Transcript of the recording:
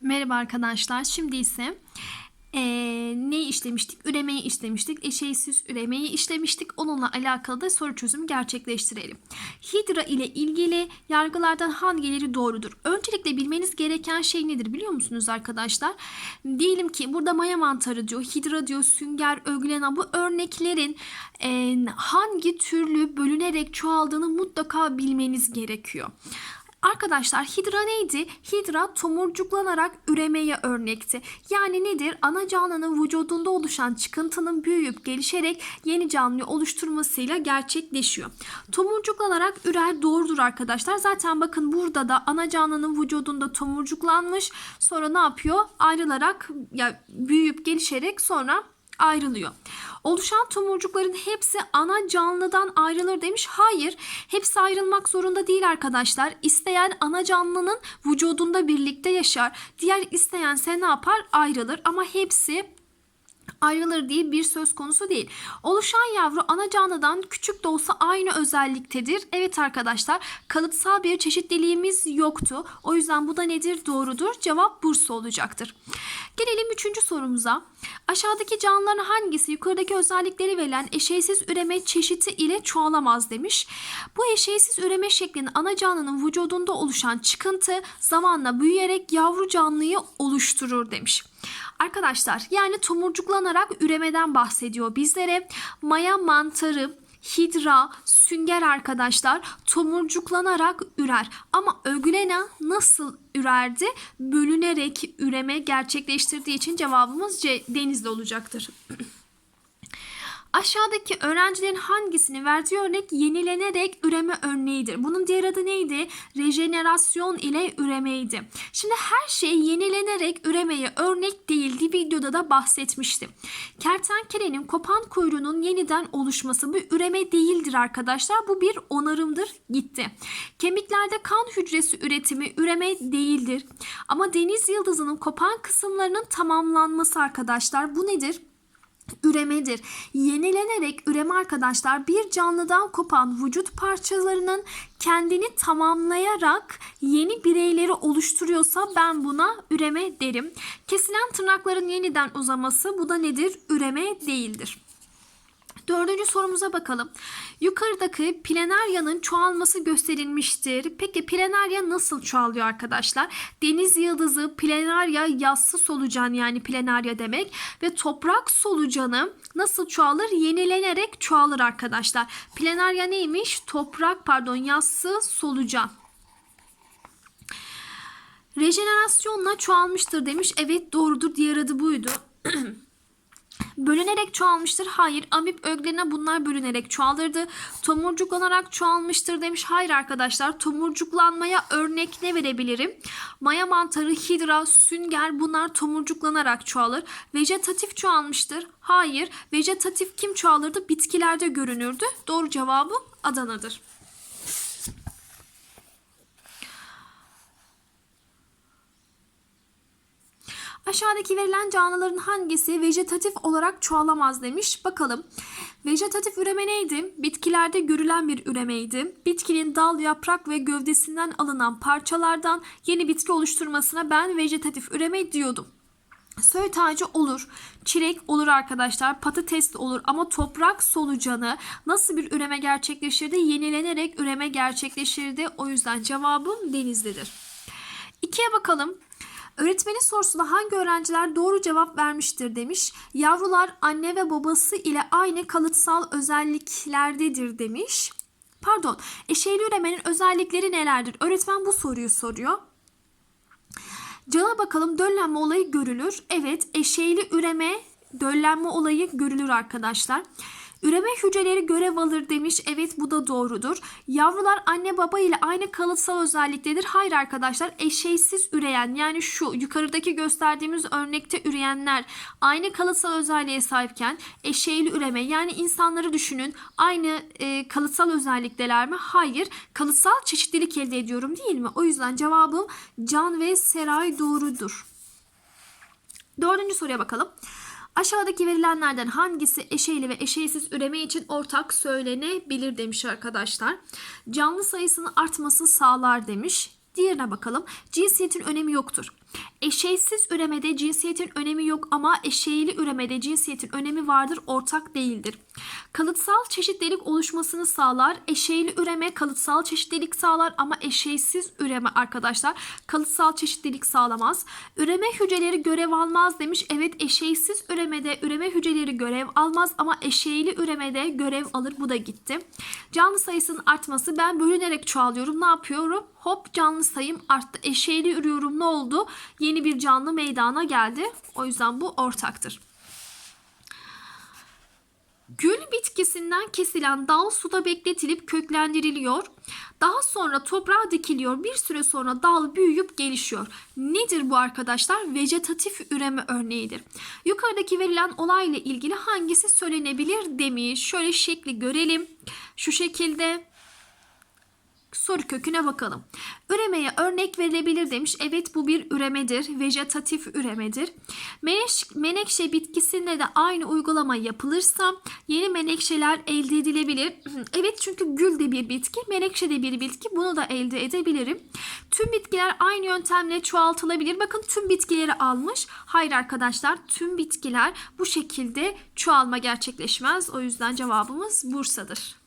Merhaba arkadaşlar. Şimdi ise eee neyi işlemiştik? Üremeyi işlemiştik. Eşeğsiz üremeyi işlemiştik. Onunla alakalı da soru çözümü gerçekleştirelim. Hidra ile ilgili yargılardan hangileri doğrudur? Öncelikle bilmeniz gereken şey nedir biliyor musunuz arkadaşlar? Diyelim ki burada maya mantarı diyor, hidra diyor, sünger, öglena bu örneklerin eee, hangi türlü bölünerek çoğaldığını mutlaka bilmeniz gerekiyor. Arkadaşlar hidra neydi? Hidra tomurcuklanarak üremeye örnekti. Yani nedir? Ana canlının vücudunda oluşan çıkıntının büyüyüp gelişerek yeni canlıyı oluşturmasıyla gerçekleşiyor. Tomurcuklanarak ürer doğrudur arkadaşlar. Zaten bakın burada da ana canlının vücudunda tomurcuklanmış. Sonra ne yapıyor? Ayrılarak ya büyüyüp gelişerek sonra ayrılıyor. Oluşan tomurcukların hepsi ana canlıdan ayrılır demiş. Hayır, hepsi ayrılmak zorunda değil arkadaşlar. İsteyen ana canlının vücudunda birlikte yaşar. Diğer isteyense ne yapar? Ayrılır ama hepsi ayrılır diye bir söz konusu değil. Oluşan yavru ana canlıdan küçük de olsa aynı özelliktedir. Evet arkadaşlar kalıtsal bir çeşitliliğimiz yoktu. O yüzden bu da nedir? Doğrudur. Cevap Bursa olacaktır. Gelelim üçüncü sorumuza. Aşağıdaki canlıların hangisi yukarıdaki özellikleri verilen eşeysiz üreme çeşidi ile çoğalamaz demiş. Bu eşeysiz üreme şeklinin ana canlının vücudunda oluşan çıkıntı zamanla büyüyerek yavru canlıyı oluşturur demiş. Arkadaşlar yani tomurcuklanarak üremeden bahsediyor bizlere. Maya mantarı, hidra, sünger arkadaşlar tomurcuklanarak ürer. Ama öglena nasıl ürerdi? Bölünerek üreme gerçekleştirdiği için cevabımız C denizli olacaktır. Aşağıdaki öğrencilerin hangisini verdiği örnek yenilenerek üreme örneğidir. Bunun diğer adı neydi? Rejenerasyon ile üremeydi. Şimdi her şey yenilenerek üremeye örnek değildi. Videoda da bahsetmiştim. Kertenkelenin kopan kuyruğunun yeniden oluşması bu üreme değildir arkadaşlar. Bu bir onarımdır. Gitti. Kemiklerde kan hücresi üretimi üreme değildir. Ama deniz yıldızının kopan kısımlarının tamamlanması arkadaşlar. Bu nedir? Üremedir. Yenilenerek üreme arkadaşlar bir canlıdan kopan vücut parçalarının kendini tamamlayarak yeni bireyleri oluşturuyorsa ben buna üreme derim. Kesilen tırnakların yeniden uzaması bu da nedir? Üreme değildir. Dördüncü sorumuza bakalım. Yukarıdaki planaryanın çoğalması gösterilmiştir. Peki planarya nasıl çoğalıyor arkadaşlar? Deniz yıldızı, planarya, yassı solucan yani planarya demek ve toprak solucanı nasıl çoğalır? Yenilenerek çoğalır arkadaşlar. Planarya neymiş? Toprak pardon yassı solucan. Rejenerasyonla çoğalmıştır demiş. Evet doğrudur. Diğer adı buydu. Bölünerek çoğalmıştır. Hayır. Amip öglena bunlar bölünerek çoğalırdı. Tomurcuklanarak çoğalmıştır demiş. Hayır arkadaşlar. Tomurcuklanmaya örnek ne verebilirim? Maya mantarı, hidra, sünger bunlar tomurcuklanarak çoğalır. Vejetatif çoğalmıştır. Hayır. Vejetatif kim çoğalırdı? Bitkilerde görünürdü. Doğru cevabı Adana'dır. Aşağıdaki verilen canlıların hangisi vejetatif olarak çoğalamaz demiş. Bakalım. Vejetatif üreme neydi? Bitkilerde görülen bir üremeydi. Bitkinin dal, yaprak ve gövdesinden alınan parçalardan yeni bitki oluşturmasına ben vejetatif üreme diyordum. Söğüt ağacı olur, çilek olur arkadaşlar, patates de olur ama toprak solucanı nasıl bir üreme gerçekleşirdi? Yenilenerek üreme gerçekleşirdi. O yüzden cevabım denizlidir. İkiye bakalım. Öğretmenin sorusuna hangi öğrenciler doğru cevap vermiştir demiş. Yavrular anne ve babası ile aynı kalıtsal özelliklerdedir demiş. Pardon, eşeğli üremenin özellikleri nelerdir? Öğretmen bu soruyu soruyor. Cana bakalım döllenme olayı görülür. Evet eşeğli üreme döllenme olayı görülür arkadaşlar. Üreme hücreleri görev alır demiş. Evet bu da doğrudur. Yavrular anne baba ile aynı kalıtsal özelliktedir. Hayır arkadaşlar eşeysiz üreyen yani şu yukarıdaki gösterdiğimiz örnekte üreyenler aynı kalıtsal özelliğe sahipken eşeğli üreme yani insanları düşünün aynı e, kalıtsal özellikteler mi? Hayır. Kalıtsal çeşitlilik elde ediyorum değil mi? O yüzden cevabım Can ve Seray doğrudur. Dördüncü soruya bakalım. Aşağıdaki verilenlerden hangisi eşeyli ve eşeysiz üreme için ortak söylenebilir demiş arkadaşlar. Canlı sayısının artması sağlar demiş. Diğerine bakalım. Cinsiyetin önemi yoktur. Eşeysiz üremede cinsiyetin önemi yok ama eşeyli üremede cinsiyetin önemi vardır, ortak değildir. Kalıtsal çeşitlilik oluşmasını sağlar. Eşeyli üreme kalıtsal çeşitlilik sağlar ama eşeysiz üreme arkadaşlar kalıtsal çeşitlilik sağlamaz. Üreme hücreleri görev almaz demiş. Evet eşeysiz üremede üreme hücreleri görev almaz ama eşeyli üremede görev alır. Bu da gitti. Canlı sayısının artması ben bölünerek çoğalıyorum. Ne yapıyorum? Hop canlı sayım arttı. Eşeyli ürüyorum ne oldu? Yeni bir canlı meydana geldi. O yüzden bu ortaktır. Gül bitkisinden kesilen dal suda bekletilip köklendiriliyor. Daha sonra toprağa dikiliyor. Bir süre sonra dal büyüyüp gelişiyor. Nedir bu arkadaşlar? Vejetatif üreme örneğidir. Yukarıdaki verilen olayla ilgili hangisi söylenebilir demiş. Şöyle şekli görelim. Şu şekilde soru köküne bakalım. Üremeye örnek verilebilir demiş. Evet bu bir üremedir. Vejetatif üremedir. Menekşe bitkisinde de aynı uygulama yapılırsa yeni menekşeler elde edilebilir. Evet çünkü gül de bir bitki, menekşe de bir bitki. Bunu da elde edebilirim. Tüm bitkiler aynı yöntemle çoğaltılabilir. Bakın tüm bitkileri almış. Hayır arkadaşlar tüm bitkiler bu şekilde çoğalma gerçekleşmez. O yüzden cevabımız Bursa'dır.